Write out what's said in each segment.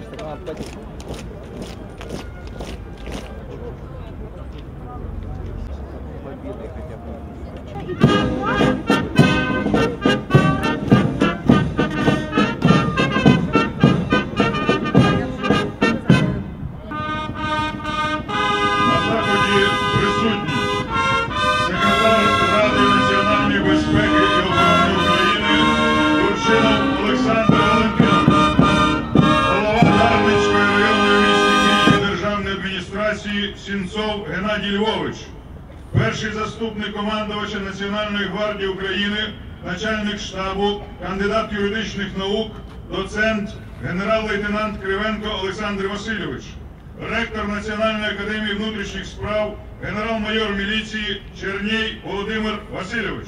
Бачите, а, потім. Побіди хоча б. На заході присутні адміністрації Сінцов Геннадій Львович, перший заступник командувача Національної гвардії України, начальник штабу, кандидат юридичних наук, доцент, генерал-лейтенант Кривенко Олександр Васильович ректор Національної академії внутрішніх справ, генерал-майор міліції Черній Володимир Васильович.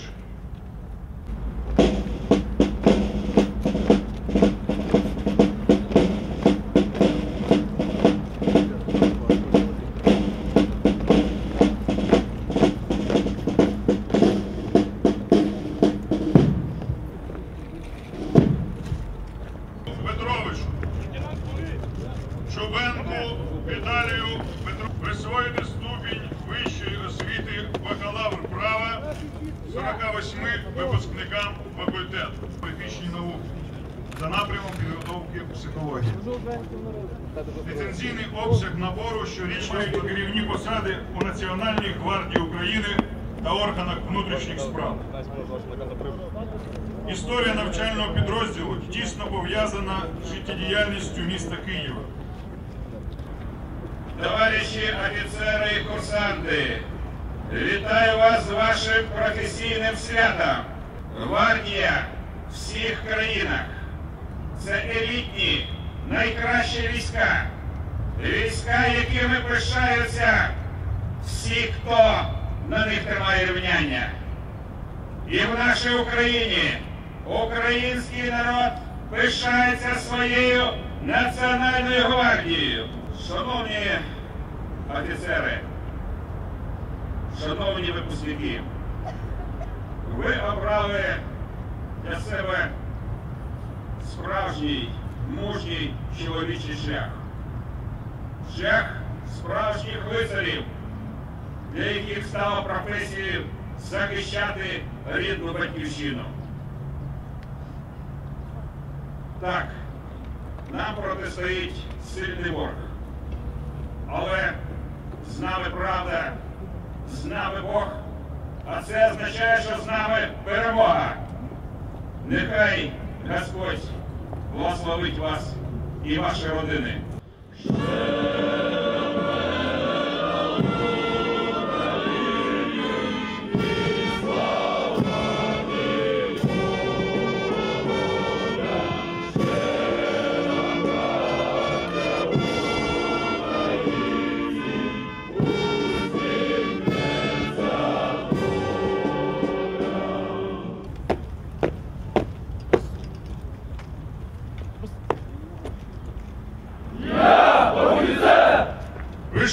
Чубенку Віталію Петро присвоїти ступінь вищої освіти бакалавр права 48 випускникам факультету політичні науки за напрямом підготовки психології. Ліцензійний обсяг набору щорічної керівні посади у Національній гвардії України та органах внутрішніх справ. Історія навчального підрозділу тісно пов'язана з життєдіяльністю міста Києва. Товариші офіцери і курсанти, вітаю вас з вашим професійним святом. Гвардія всіх країнах. Це елітні, найкращі війська. Війська, якими пишаються всі, хто на них тримає рівняння. І в нашій Україні український народ пишається своєю національною гвардією. Шановні офіцери, шановні випускники, ви обрали для себе справжній мужній чоловічий шлях. Шлях справжніх лицарів, для яких стало професією захищати рідну батьківщину. Так, нам протистоїть сильний ворог. Але з нами правда, з нами Бог, а це означає, що з нами перемога. Нехай Господь благословить вас і ваші родини.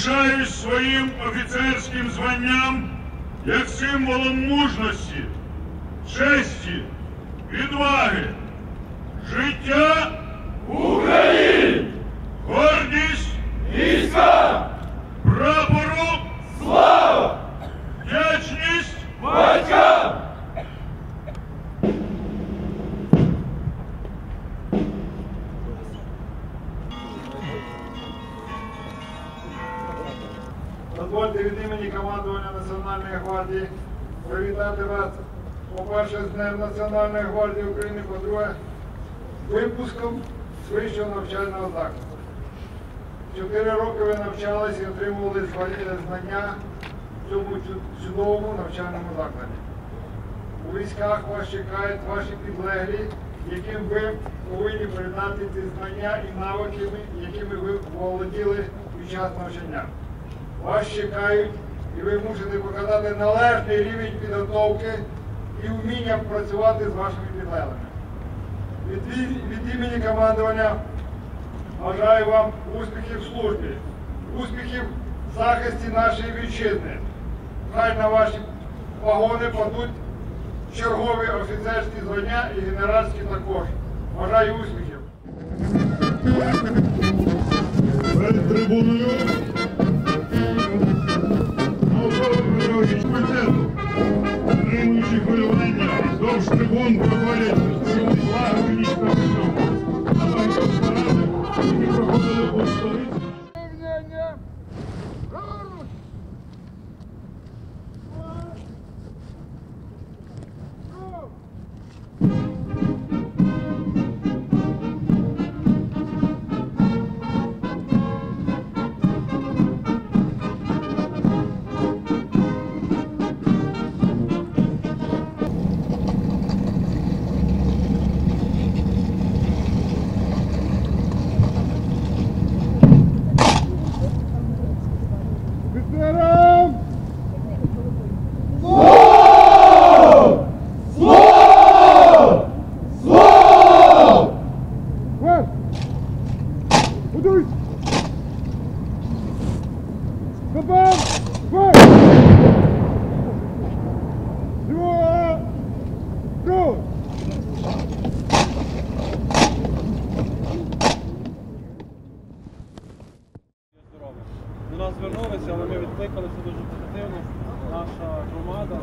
Пишаюсь своїм офіцерським званням як символом мужності, честі, відваги, життя Дозвольте від імені командування Національної гвардії привітати вас, по-перше, з Днем Національної гвардії України, по-друге, випуском з вищого навчального закладу. Чотири роки ви навчались і отримували знання в цьому чудовому навчальному закладі. У військах вас чекають ваші підлеглі, яким ви повинні передати ці знання і навики, якими ви володіли під час навчання. Вас чекають, і ви мусите показати належний рівень підготовки і вміння працювати з вашими підлеглими. Від, від імені командування бажаю вам успіхів в службі, успіхів в захисті нашої вітчизни. Хай на ваші погони падуть чергові офіцерські звання і генеральські також. Бажаю успіхів! перед трибуною Микола Петрович Квартету, отримуючи хвилювання, вздовж трибун проходять два міста Петровська. Товариші паради, які проходили по столиці. Наша громада,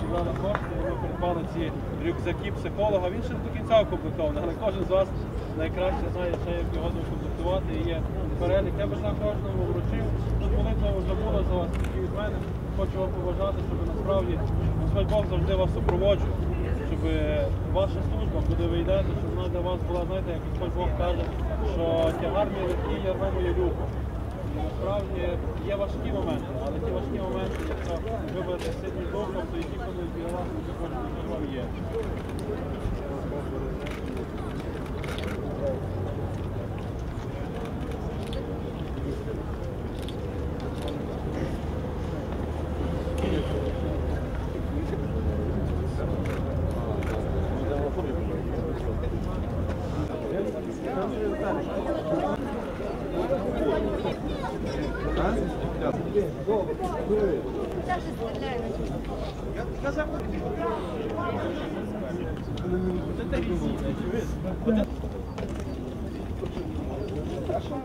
зібрала кошти, ми придбали ці рюкзаки психолога. Він ще до кінця укомплектований, але кожен з вас найкраще знає, ще як його укомплектувати. І є перелік. Я би на кожному вручив. Тут молитва вже була за вас, тільки від мене. Хочу вам побажати, щоб насправді Господь Бог завжди вас супроводжує. Щоб ваша служба, куди ви йдете, щоб вона для вас була, знаєте, як Господь Бог каже, що тягар мій легкий, ярмо моє любо. Насправді є важкі моменти, але ті важкі моменти, якщо ви будете сильні духом, то і ті, то біля вас, то кожен з вам є. Хорошо.